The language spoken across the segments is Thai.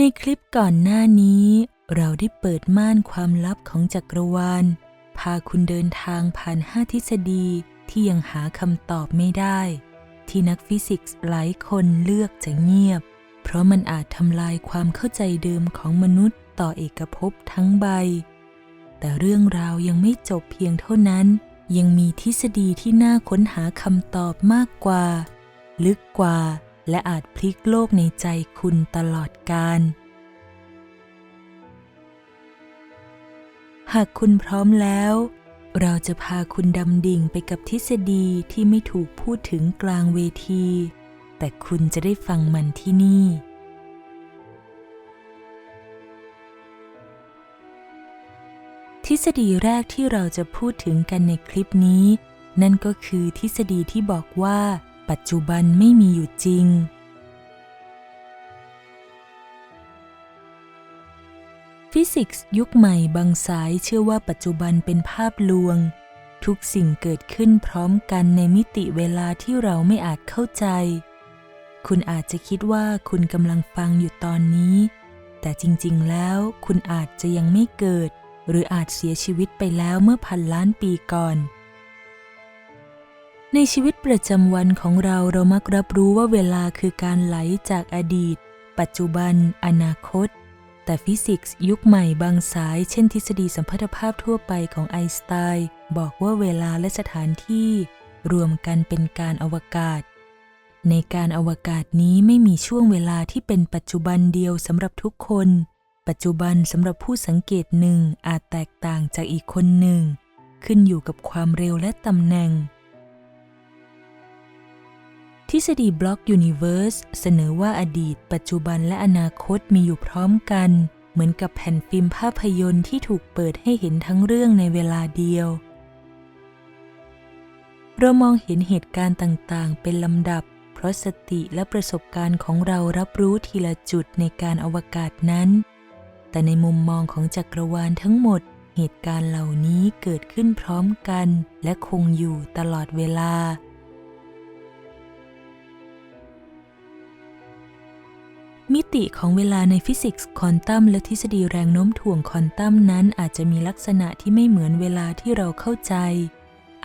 ในคลิปก่อนหน้านี้ เราได้เปิดม่านความลับของจักรวาล พาคุณเดินทางผ่านห้าทฤษฎีที่ยังหาคำตอบไม่ได้ ที่นักฟิสิกส์หลายคนเลือกจะเงียบ เพราะมันอาจทำลายความเข้าใจเดิมของมนุษย์ต่อเอกภพทั้งใบ แต่เรื่องราวยังไม่จบเพียงเท่านั้น ยังมีทฤษฎีที่น่าค้นหาคำตอบมากกว่า ลึกกว่า และอาจพลิกโลกในใจคุณตลอดกาล หากคุณพร้อมแล้ว เราจะพาคุณดำดิ่งไปกับทฤษฎีที่ไม่ถูกพูดถึงกลางเวที แต่คุณจะได้ฟังมันที่นี่ ทฤษฎีแรกที่เราจะพูดถึงกันในคลิปนี้ นั่นก็คือทฤษฎีที่บอกว่า ปัจจุบันไม่มีอยู่จริง ฟิสิกส์ยุคใหม่บางสายเชื่อว่าปัจจุบันเป็นภาพลวง ทุกสิ่งเกิดขึ้นพร้อมกันในมิติเวลาที่เราไม่อาจเข้าใจ คุณอาจจะคิดว่าคุณกำลังฟังอยู่ตอนนี้ แต่จริงๆแล้วคุณอาจจะยังไม่เกิด หรืออาจเสียชีวิตไปแล้วเมื่อพันล้านปีก่อน ในชีวิตประจำวันของเราเรามักรับรู้ว่าเวลาคือการไหลจากอดีต ปัจจุบัน อนาคต แต่ฟิสิกส์ยุคใหม่บางสาย เช่นทฤษฎีสัมพัทธภาพทั่วไปของไอน์สไตน์บอกว่าเวลาและสถานที่ รวมกันเป็นการอวกาศ ในการอวกาศนี้ไม่มีช่วงเวลาที่เป็นปัจจุบันเดียวสำหรับทุกคน ปัจจุบันสำหรับผู้สังเกตหนึ่งอาจแตกต่างจากอีกคนหนึ่ง ขึ้นอยู่กับความเร็วและตำแหน่ง ทฤษฎีบล็อกยูนิเว r ร์สเสนอว่าอดีต ปัจจุบันและอนาคตมีอยู่พร้อมกัน เหมือนกับแผ่นฟิล์มภาพยนตร์ที่ถูกเปิดให้เห็นทั้งเรื่องในเวลาเดียว เรามองเห็นเหตุการณ์ต่างๆ เป็นลำดับ เพราะสติและประสบการณ์ของเรารับรู้ทีละจุดในการอวกาศนั้น แต่ในมุมมองของจักรวาลทั้งหมด เหตุการณ์เหล่านี้เกิดขึ้นพร้อมกัน และคงอยู่ตลอดเวลา ติของเวลาในฟิสิกส์ควอนตัมและทฤษฎีแรงโน้มถ่วงควอนตัมนั้นอาจจะมีลักษณะที่ไม่เหมือนเวลาที่เราเข้าใจ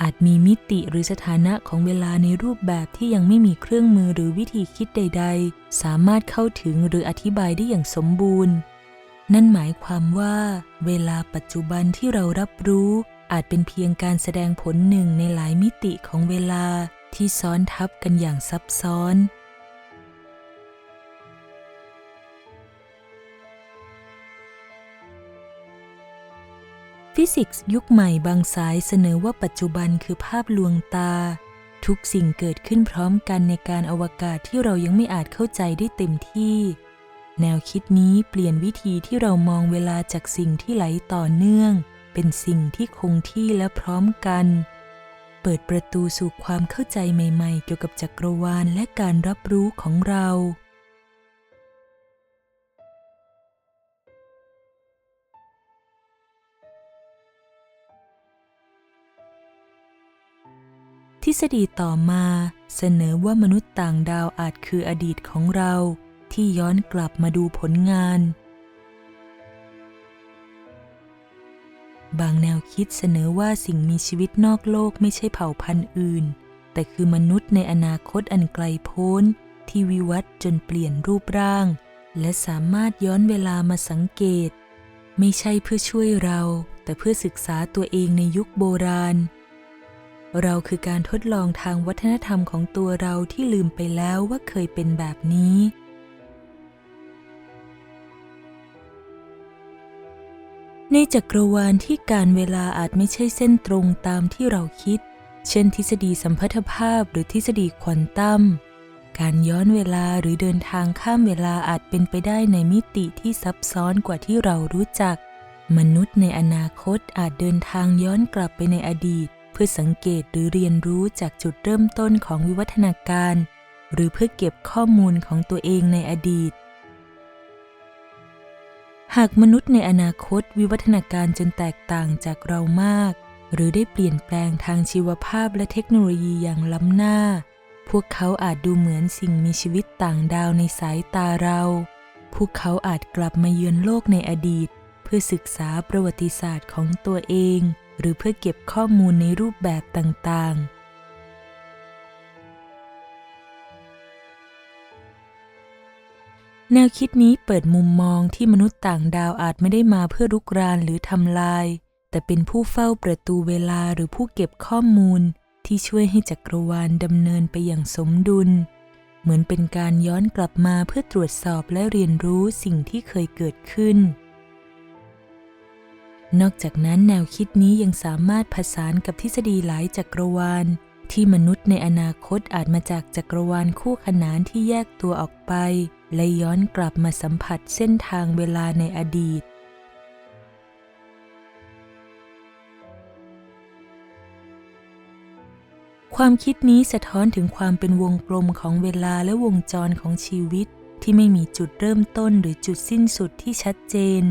อาจมีมิติหรือสถานะของเวลาในรูปแบบที่ยังไม่มีเครื่องมือหรือวิธีคิดใด ๆ สามารถเข้าถึงหรืออธิบายได้อย่างสมบูรณ์ นั่นหมายความว่า เวลาปัจจุบันที่เรารับรู้ อาจเป็นเพียงการแสดงผลหนึ่งในหลายมิติของเวลาที่ซ้อนทับกันอย่างซับซ้อน ฟิสิกส์ยุคใหม่บางสายเสนอว่าปัจจุบันคือภาพลวงตา ทุกสิ่งเกิดขึ้นพร้อมกันในการอวกาศที่เรายังไม่อาจเข้าใจได้เต็มที่ แนวคิดนี้เปลี่ยนวิธีที่เรามองเวลาจากสิ่งที่ไหลต่อเนื่อง เป็นสิ่งที่คงที่และพร้อมกัน เปิดประตูสู่ความเข้าใจใหม่ ๆ เกี่ยวกับจักรวาลและการรับรู้ของเรา ทฤษฎีต่อมาเสนอว่ามนุษย์ต่างดาวอาจคืออดีตของเราที่ย้อนกลับมาดูผลงาน บางแนวคิดเสนอว่าสิ่งมีชีวิตนอกโลกไม่ใช่เผ่าพันธุ์อื่น แต่คือมนุษย์ในอนาคตอันไกลโพ้น ที่วิวัฒน์จนเปลี่ยนรูปร่าง และสามารถย้อนเวลามาสังเกต ไม่ใช่เพื่อช่วยเรา แต่เพื่อศึกษาตัวเองในยุคโบราณ เราคือการทดลองทางวัฒนธรรมของตัวเราที่ลืมไปแล้วว่าเคยเป็นแบบนี้ ในจักรวาลที่การเวลาอาจไม่ใช่เส้นตรงตามที่เราคิด เช่นทฤษฎีสัมพัทธภาพหรือทฤษฎีควอนตัม การย้อนเวลาหรือเดินทางข้ามเวลาอาจเป็นไปได้ในมิติที่ซับซ้อนกว่าที่เรารู้จัก มนุษย์ในอนาคตอาจเดินทางย้อนกลับไปในอดีต เพื่อสังเกตหรือเรียนรู้จากจุดเริ่มต้นของวิวัฒนาการ หรือเพื่อเก็บข้อมูลของตัวเองในอดีต หากมนุษย์ในอนาคตวิวัฒนาการจนแตกต่างจากเรามาก หรือได้เปลี่ยนแปลงทางชีวภาพและเทคโนโลยีอย่างล้ำหน้า พวกเขาอาจดูเหมือนสิ่งมีชีวิตต่างดาวในสายตาเรา พวกเขาอาจกลับมาเยือนโลกในอดีต เพื่อศึกษาประวัติศาสตร์ของตัวเอง หรือเพื่อเก็บข้อมูลในรูปแบบต่างๆแนวคิดนี้เปิดมุมมองที่มนุษย์ต่างดาวอาจไม่ได้มาเพื่อรุกรานหรือทำลาย แต่เป็นผู้เฝ้าประตูเวลาหรือผู้เก็บข้อมูล ที่ช่วยให้จักรวาลดำเนินไปอย่างสมดุล เหมือนเป็นการย้อนกลับมาเพื่อตรวจสอบและเรียนรู้สิ่งที่เคยเกิดขึ้น นอกจากนั้นแนวคิดนี้ยังสามารถผสานกับทฤษฎีหลายจักรวาล ที่มนุษย์ในอนาคตอาจมาจากจักรวาลคู่ขนานที่แยกตัวออกไป และย้อนกลับมาสัมผัสเส้นทางเวลาในอดีต ความคิดนี้สะท้อนถึงความเป็นวงกลมของเวลาและวงจรของชีวิต ที่ไม่มีจุดเริ่มต้นหรือจุดสิ้นสุดที่ชัดเจน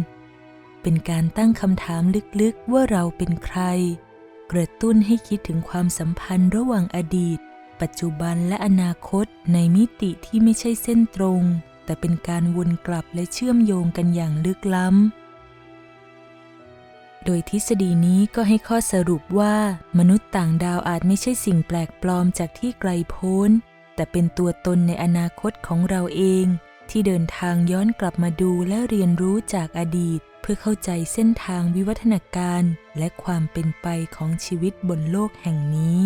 เป็นการตั้งคำถามลึกๆว่าเราเป็นใคร กระตุ้นให้คิดถึงความสัมพันธ์ระหว่างอดีต ปัจจุบันและอนาคตในมิติที่ไม่ใช่เส้นตรง แต่เป็นการวนกลับและเชื่อมโยงกันอย่างลึกล้ำ โดยทฤษฎีนี้ก็ให้ข้อสรุปว่า มนุษย์ต่างดาวอาจไม่ใช่สิ่งแปลกปลอมจากที่ไกลโพ้น แต่เป็นตัวตนในอนาคตของเราเอง ที่เดินทางย้อนกลับมาดูและเรียนรู้จากอดีต เพื่อเข้าใจเส้นทางวิวัฒนาการและความเป็นไปของชีวิตบนโลกแห่งนี้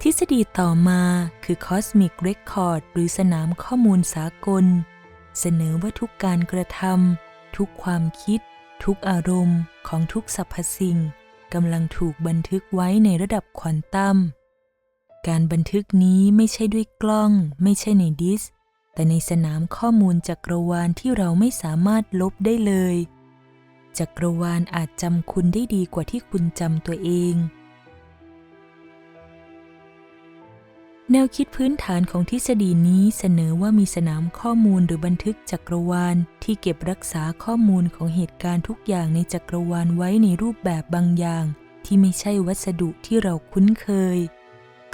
ทฤษฎีต่อมาคือ Cosmic Record หรือสนามข้อมูลสากล เสนอว่าทุกการกระทำทุกความคิด ทุกอารมณ์ของทุกสรรพสิ่ง กำลังถูกบันทึกไว้ในระดับควอนตัม การบันทึกนี้ไม่ใช่ด้วยกล้อง ไม่ใช่ในดิส แต่ในสนามข้อมูลจักรวาลที่เราไม่สามารถลบได้เลย จักรวาลอาจจำคุณได้ดีกว่าที่คุณจำตัวเอง แนวคิดพื้นฐานของทฤษฎีนี้เสนอว่ามีสนามข้อมูลหรือบันทึกจักรวาล ที่เก็บรักษาข้อมูลของเหตุการณ์ทุกอย่างในจักรวาลไว้ในรูปแบบบางอย่าง ที่ไม่ใช่วัสดุที่เราคุ้นเคย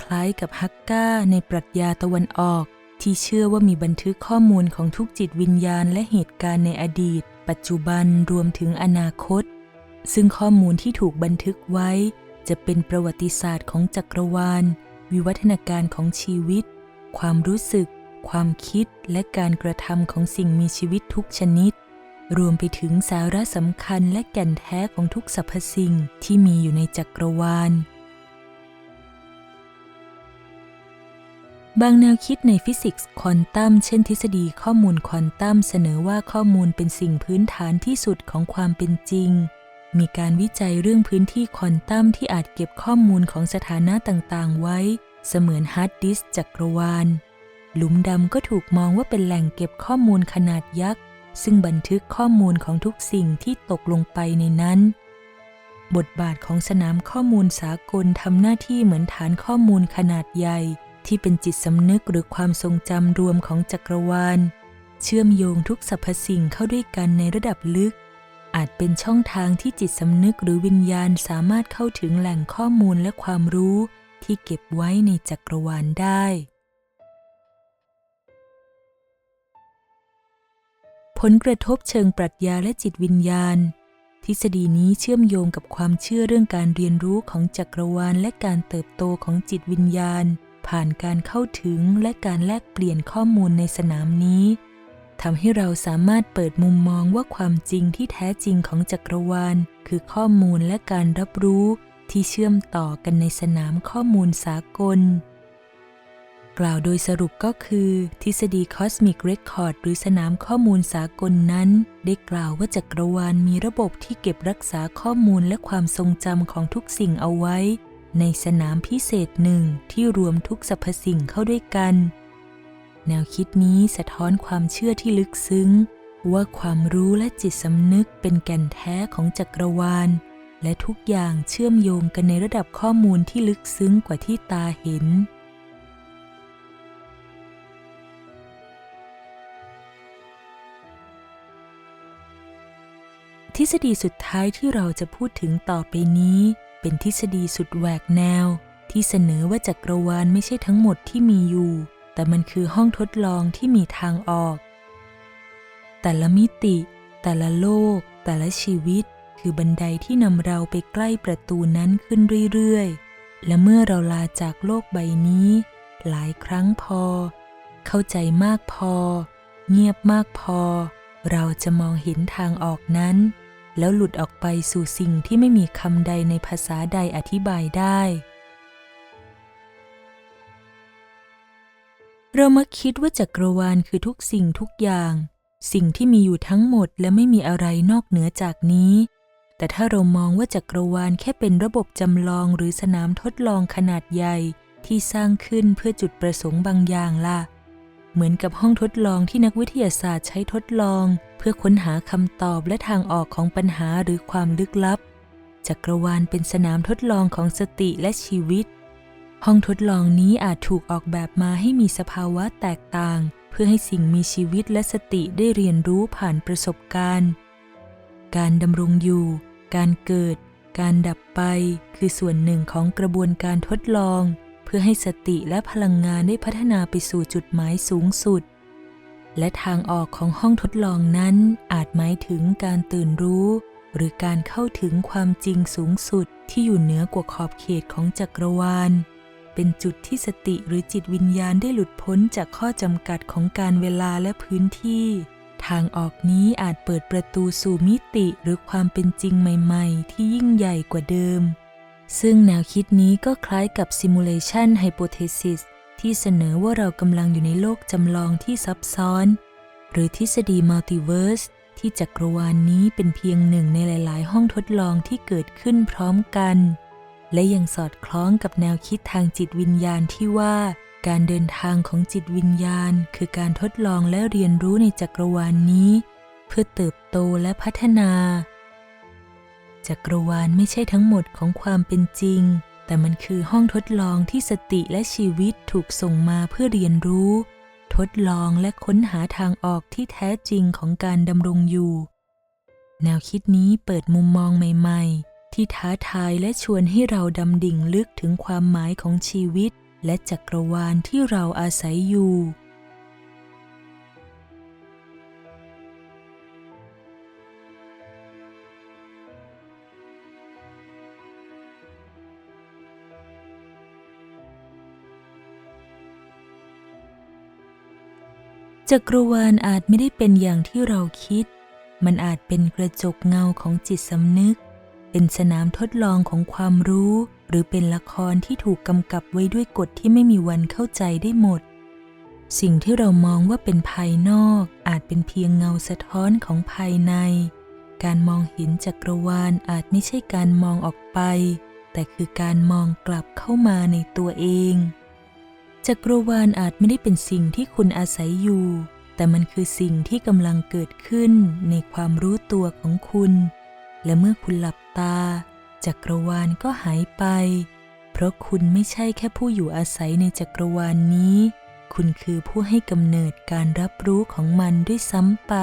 คล้ายกับฮักก้าในปรัชญาตะวันออก ที่เชื่อว่ามีบันทึกข้อมูลของทุกจิตวิญญาณและเหตุการณ์ในอดีต ปัจจุบันรวมถึงอนาคต ซึ่งข้อมูลที่ถูกบันทึกไว้ จะเป็นประวัติศาสตร์ของจักรวาล วิวัฒนาการของชีวิต ความรู้สึก ความคิดและการกระทำของสิ่งมีชีวิตทุกชนิด รวมไปถึงสาระสำคัญและแก่นแท้ของทุกสรรพสิ่งที่มีอยู่ในจักรวาล บางแนวคิดในฟิสิกส์ควอนตัมเช่นทฤษฎีข้อมูลควอนตัมเสนอว่าข้อมูลเป็นสิ่งพื้นฐานที่สุดของความเป็นจริง มีการวิจัยเรื่องพื้นที่ควอนตัมที่อาจเก็บข้อมูลของสถานะต่างๆ ไว้ เสมือนฮาร์ดดิสจักรวาล หลุมดำก็ถูกมองว่าเป็นแหล่งเก็บข้อมูลขนาดยักษ์ ซึ่งบันทึกข้อมูลของทุกสิ่งที่ตกลงไปในนั้น บทบาทของสนามข้อมูลสากลทำหน้าที่เหมือนฐานข้อมูลขนาดใหญ่ ที่เป็นจิตสำนึกหรือความทรงจำรวมของจักรวาล เชื่อมโยงทุกสรรพสิ่งเข้าด้วยกันในระดับลึก อาจเป็นช่องทางที่จิตสำนึกหรือวิญญาณสามารถเข้าถึงแหล่งข้อมูลและความรู้ที่เก็บไว้ในจักรวาลได้ ผลกระทบเชิงปรัชญาและจิตวิญญาณ ทฤษฎีนี้เชื่อมโยงกับความเชื่อเรื่องการเรียนรู้ของจักรวาลและการเติบโตของจิตวิญญาณ ผ่านการเข้าถึงและการแลกเปลี่ยนข้อมูลในสนามนี้ ทำให้เราสามารถเปิดมุมมองว่าความจริงที่แท้จริงของจักรวาล คือข้อมูลและการรับรู้ที่เชื่อมต่อกันในสนามข้อมูลสากล กล่าวโดยสรุปก็คือ ทฤษฎี Cosmic Record หรือสนามข้อมูลสากลนั้น ได้กล่าวว่าจักรวาลมีระบบที่เก็บรักษาข้อมูลและความทรงจำของทุกสิ่งเอาไว้ ในสนามพิเศษหนึ่งที่รวมทุกสรรพสิ่งเข้าด้วยกัน แนวคิดนี้สะท้อนความเชื่อที่ลึกซึ้ง ว่าความรู้และจิตสำนึกเป็นแก่นแท้ของจักรวาล และทุกอย่างเชื่อมโยงกันในระดับข้อมูลที่ลึกซึ้งกว่าที่ตาเห็นทฤษฎีสุดท้ายที่เราจะพูดถึงต่อไปนี้ เป็นทฤษฎีสุดแหวกแนว ที่เสนอว่าจักรวาลไม่ใช่ทั้งหมดที่มีอยู่ แต่มันคือห้องทดลองที่มีทางออก แต่ละมิติ แต่ละโลก แต่ละชีวิต คือบันไดที่นำเราไปใกล้ประตูนั้นขึ้นเรื่อยๆ และเมื่อเราลาจากโลกใบนี้ หลายครั้งพอ เข้าใจมากพอ เงียบมากพอ เราจะมองเห็นทางออกนั้น แล้วหลุดออกไปสู่สิ่งที่ไม่มีคำใดในภาษาใดอธิบายได้ เรามักคิดว่าจักรวาลคือทุกสิ่งทุกอย่าง สิ่งที่มีอยู่ทั้งหมดและไม่มีอะไรนอกเหนือจากนี้ แต่ถ้าเรามองว่าจักรวาลแค่เป็นระบบจำลองหรือสนามทดลองขนาดใหญ่ที่สร้างขึ้นเพื่อจุดประสงค์บางอย่างล่ะ เหมือนกับห้องทดลองที่นักวิทยาศาสตร์ใช้ทดลอง เพื่อค้นหาคำตอบและทางออกของปัญหาหรือความลึกลับ จักรวาลเป็นสนามทดลองของสติและชีวิต ห้องทดลองนี้อาจถูกออกแบบมาให้มีสภาวะแตกต่าง เพื่อให้สิ่งมีชีวิตและสติได้เรียนรู้ผ่านประสบการณ์ การดำรงอยู่ การเกิด การดับไป คือส่วนหนึ่งของกระบวนการทดลอง เพื่อให้สติและพลังงานได้พัฒนาไปสู่จุดหมายสูงสุด และทางออกของห้องทดลองนั้น อาจหมายถึงการตื่นรู้ หรือการเข้าถึงความจริงสูงสุดที่อยู่เหนือกว่าขอบเขตของจักรวาล เป็นจุดที่สติหรือจิตวิญญาณได้หลุดพ้นจากข้อจำกัดของการเวลาและพื้นที่ ทางออกนี้อาจเปิดประตูสู่มิติหรือความเป็นจริงใหม่ๆ ที่ยิ่งใหญ่กว่าเดิม ซึ่งแนวคิดนี้ก็คล้ายกับ Simulation Hypothesis ที่เสนอว่าเรากำลังอยู่ในโลกจำลองที่ซับซ้อน หรือทฤษฎี Multiverse ที่จักรวาลนนี้เป็นเพียงหนึ่งในหลาย ๆ ห้องทดลองที่เกิดขึ้นพร้อมกัน และยังสอดคล้องกับแนวคิดทางจิตวิญญาณที่ว่า การเดินทางของจิตวิญญาณ คือการทดลองและเรียนรู้ในจักรวาลนนี้ เพื่อเติบโตและพัฒนา จักรวาลไม่ใช่ทั้งหมดของความเป็นจริง แต่มันคือห้องทดลองที่สติและชีวิตถูกส่งมาเพื่อเรียนรู้ ทดลองและค้นหาทางออกที่แท้จริงของการดำรงอยู่ แนวคิดนี้เปิดมุมมองใหม่ ๆ ที่ท้าทายและชวนให้เราดำดิ่งลึกถึงความหมายของชีวิต และจักรวาลที่เราอาศัยอยู่ จักรวาลอาจไม่ได้เป็นอย่างที่เราคิด มันอาจเป็นกระจกเงาของจิตสำนึก เป็นสนามทดลองของความรู้ หรือเป็นละครที่ถูกกำกับไว้ด้วยกฎที่ไม่มีวันเข้าใจได้หมด สิ่งที่เรามองว่าเป็นภายนอกอาจเป็นเพียงเงาสะท้อนของภายใน การมองเห็นจักรวาลอาจไม่ใช่การมองออกไป แต่คือการมองกลับเข้ามาในตัวเอง จักรวาลอาจไม่ได้เป็นสิ่งที่คุณอาศัยอยู่ แต่มันคือสิ่งที่กำลังเกิดขึ้นในความรู้ตัวของคุณ และเมื่อคุณหลับ ตา จักรวาลก็หายไป เพราะคุณไม่ใช่แค่ผู้อยู่อาศัยในจักรวาลนนี้ คุณคือผู้ให้กำเนิดการรับรู้ของมันด้วยซ้ำไป